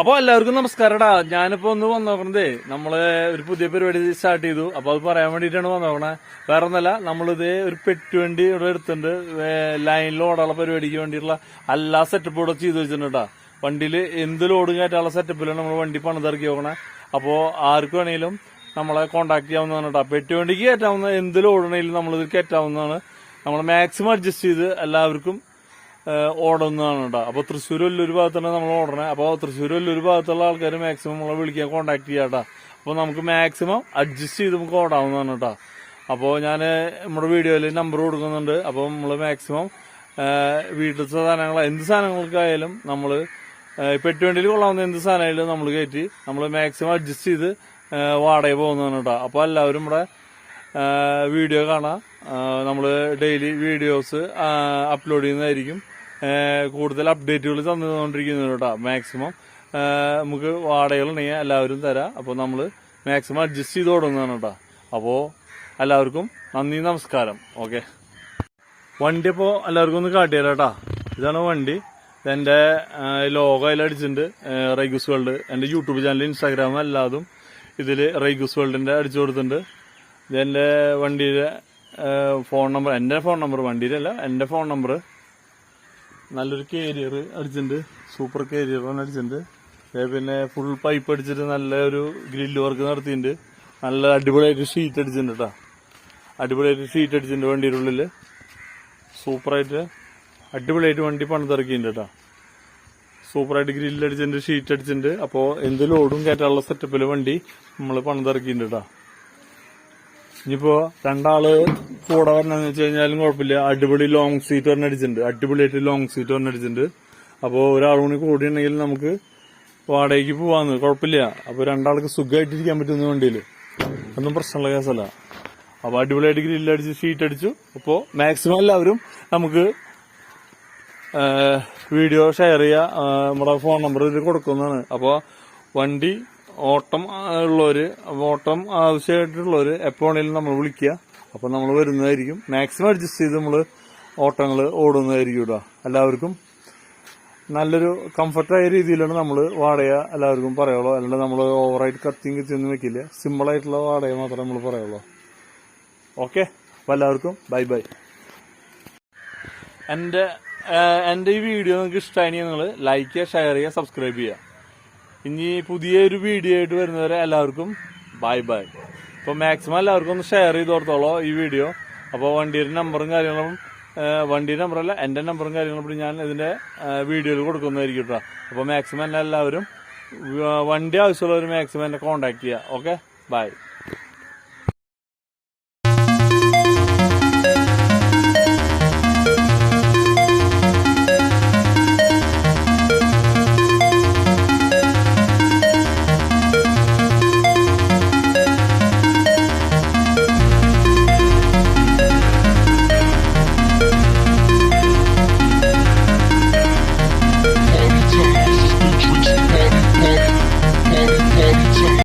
അപ്പൊ എല്ലാവർക്കും നമസ്കാരടാ. ഞാനിപ്പോ ഒന്ന് വന്നോക്കണതേ നമ്മൾ ഒരു പുതിയ പരിപാടി സ്റ്റാർട്ട് ചെയ്തു. അപ്പൊ അത് പറയാൻ വേണ്ടിയിട്ടാണ് വന്നോക്കണേ. വേറെ ഒന്നല്ല നമ്മളിത് ഒരു പെട്ടുവണ്ടി ഇവിടെ എടുത്തിട്ടുണ്ട്. ലൈനിൽ ഓടാനുള്ള പരിപാടിക്ക് വേണ്ടിയിട്ടുള്ള എല്ലാ സെറ്റപ്പും ഇവിടെ ചെയ്തു വെച്ചിട്ടുണ്ട്. വണ്ടിയിൽ എന്ത് ലോഡും കയറ്റാനുള്ള സെറ്റപ്പിലാണ് നമ്മൾ വണ്ടി പണിതിറക്കി നോക്കണേ അപ്പോ ആർക്ക് വേണേലും നമ്മളെ കോണ്ടാക്ട് ചെയ്യാവുന്നതാണ് കേട്ടോ. പെട്ടുവണ്ടിക്ക് കയറ്റാവുന്ന എന്ത് ലോഡാണെങ്കിലും നമ്മളിത് കയറ്റാവുന്നതാണ്. നമ്മൾ മാക്സിമം അഡ്ജസ്റ്റ് ചെയ്ത് എല്ലാവർക്കും ഓടുന്നതാണ് കേട്ടോ അപ്പോൾ തൃശ്ശൂർ വലിയൊരു തന്നെ നമ്മൾ ഓടണേ. അപ്പോൾ തൃശ്ശൂർ വലിയൊരു ഭാഗത്തുള്ള ആൾക്കാർ മാക്സിമം നമ്മളെ വിളിക്കാൻ കോൺടാക്ട് ചെയ്യാം കേട്ടോ അപ്പോൾ നമുക്ക് മാക്സിമം അഡ്ജസ്റ്റ് ചെയ്ത് നമുക്ക് ഓടാവുന്നതാണ് കേട്ടോ അപ്പോൾ ഞാൻ നമ്മുടെ വീഡിയോയിൽ നമ്പർ കൊടുക്കുന്നുണ്ട്. അപ്പോൾ നമ്മൾ മാക്സിമം വീട്ടിലത്തെ സാധനങ്ങൾ എന്ത് സാധനങ്ങൾക്കായാലും നമ്മൾ പെട്ടുവണ്ടിയിൽ കൊള്ളാവുന്ന എന്ത് സാധനമായാലും നമ്മൾ കയറ്റി നമ്മൾ മാക്സിമം അഡ്ജസ്റ്റ് ചെയ്ത് വാടകയിൽ വാടക പോകുന്നതാണ് കേട്ടോ അപ്പോൾ എല്ലാവരും ഇവിടെ വീഡിയോ കാണാം. നമ്മൾ ഡെയിലി വീഡിയോസ് അപ്ലോഡ് ചെയ്യുന്നതായിരിക്കും. കൂടുതൽ അപ്ഡേറ്റുകൾ തന്നുകൊണ്ടിരിക്കുന്നത് കേട്ടോ മാക്സിമം നമുക്ക് വാടകകളുണ്ടെങ്കിൽ എല്ലാവരും തരാം. അപ്പോൾ നമ്മൾ മാക്സിമം അഡ്ജസ്റ്റ് ചെയ്ത് തുടങ്ങുന്നതാണ് കേട്ടോ. അപ്പോൾ എല്ലാവർക്കും നന്ദി നമസ്കാരം. ഓക്കെ വണ്ടി അപ്പോൾ എല്ലാവർക്കും ഒന്ന് കാട്ടിയാലോ കേട്ടോ. ഇതാണ് വണ്ടി. എന്റെ ലോഗോ അതിൽ അടിച്ചിട്ടുണ്ട് റൈഗൂസ് വേൾഡ് എന്റെ യൂട്യൂബ് ചാനൽ ഇൻസ്റ്റാഗ്രാം എല്ലാതും ഇതിൽ റൈഗൂസ് വേൾഡിന്റെ അടിച്ചു കൊടുത്തിട്ടുണ്ട്. ഇതെന്റെ വണ്ടിയുടെ ഫോൺ നമ്പർ എന്റെ ഫോൺ നമ്പർ വണ്ടിയിലല്ല എന്റെ ഫോൺ നമ്പർ നല്ലൊരു കേരിയർ അടിച്ചിട്ടുണ്ട്. സൂപ്പർ കേരിയർ അടിച്ചിട്ടുണ്ട്. ഏ, പിന്നെ ഫുൾ പൈപ്പ് അടിച്ചിട്ട് നല്ലൊരു ഗ്രില്ല് വർക്ക് നടത്തിയിട്ടുണ്ട്. നല്ല അടിപൊളിയായിട്ട് ഷീറ്റ് അടിച്ചിട്ടുണ്ട് കേട്ടോ അടിപൊളിയായിട്ട് ഷീറ്റ് അടിച്ചിട്ടുണ്ട് വണ്ടിയുടെ ഉള്ളിൽ സൂപ്പറായിട്ട് അടിപൊളിയായിട്ട് വണ്ടി പണിതിറക്കിയിട്ടുണ്ട് കേട്ടോ സൂപ്പറായിട്ട് ഗ്രില്ല് അടിച്ചിട്ടുണ്ട് ഷീറ്റ് അടിച്ചിട്ടുണ്ട്. അപ്പോൾ എന്ത് ലോഡും കയറ്റാനുള്ള സെറ്റപ്പിൽ വണ്ടി നമ്മൾ പണിതിറക്കിയിട്ടുണ്ട് കേട്ടോ ഇനിയിപ്പോ രണ്ടാൾ കൂടെ വരണമെന്ന് വെച്ച് കഴിഞ്ഞാലും കുഴപ്പമില്ല. അടിപൊളി ലോങ് സീറ്റ് പറഞ്ഞ അടിച്ചിട്ടുണ്ട്. അടിപൊളിയായിട്ട് ലോങ് സീറ്റ് പറഞ്ഞ അടിച്ചിട്ടുണ്ട്. അപ്പോൾ ഒരാൾ കൂടി കൂടി നമുക്ക് വാടകയ്ക്ക് പോവാന്ന്. കുഴപ്പമില്ല. അപ്പോൾ രണ്ടാൾക്ക് സുഖമായിട്ടിരിക്കാൻ പറ്റുന്ന വണ്ടിയിൽ ഒന്നും പ്രശ്നമുള്ള കേസല്ല. അപ്പോൾ അടിപൊളിയായിട്ട് ഗ്രില്ല് അടിച്ച് ഷീറ്റ് അടിച്ചു. അപ്പോൾ മാക്സിമം എല്ലാവരും നമുക്ക് വീഡിയോ ഷെയർ ചെയ്യുക നമ്മുടെ ഫോൺ നമ്പർ ഇതിൽ കൊടുക്കുന്നതാണ്. അപ്പോൾ വണ്ടി ഓട്ടം ഉള്ളവർ ഓട്ടം ആവശ്യമായിട്ടുള്ളവർ എപ്പോൾ വേണേലും നമ്മൾ വിളിക്കുക. അപ്പോൾ നമ്മൾ വരുന്നതായിരിക്കും. മാക്സിമം അഡ്ജസ്റ്റ് ചെയ്ത് നമ്മൾ ഓട്ടങ്ങൾ ഓടുന്നതായിരിക്കും കേട്ടോ എല്ലാവർക്കും നല്ലൊരു കംഫർട്ടായ രീതിയിലാണ് നമ്മൾ വാടക എല്ലാവർക്കും പറയുള്ളൂ. അല്ലാണ്ട് നമ്മൾ ഓവറായിട്ട് കത്തിയും കത്തിയൊന്നും വെക്കില്ല. സിമ്പിളായിട്ടുള്ള വാടക മാത്രമേ നമ്മൾ പറയുള്ളൂ. ഓക്കെ അപ്പോൾ എല്ലാവർക്കും ബൈ ബൈ എന്റെ എന്റെ ഈ വീഡിയോ നിങ്ങൾക്ക് ഇഷ്ടമായി നിങ്ങൾ ലൈക്ക് ചെയ്യുക ഷെയർ ചെയ്യുക സബ്സ്ക്രൈബ് ചെയ്യുക. ഇനി പുതിയൊരു വീഡിയോ ആയിട്ട് വരുന്നവരെ എല്ലാവർക്കും ബൈ ബൈ അപ്പോൾ മാക്സിമം എല്ലാവർക്കും ഒന്ന് ഷെയർ ചെയ്ത് കൊടുത്തോളൂ ഈ വീഡിയോ അപ്പോൾ വണ്ടിയുടെ നമ്പറും കാര്യങ്ങളും വണ്ടിയുടെ നമ്പറല്ല എന്റെ നമ്പറും കാര്യങ്ങളും കൂടി ഞാൻ ഇതിന്റെ വീഡിയോയിൽ കൊടുക്കുന്നതായിരിക്കും കേട്ടോ അപ്പോൾ മാക്സിമം എല്ലാവരും വണ്ടി ആവശ്യമുള്ളവർ മാക്സിമം എന്നെ കോൺടാക്ട് ചെയ്യുക ഓക്കെ ബൈ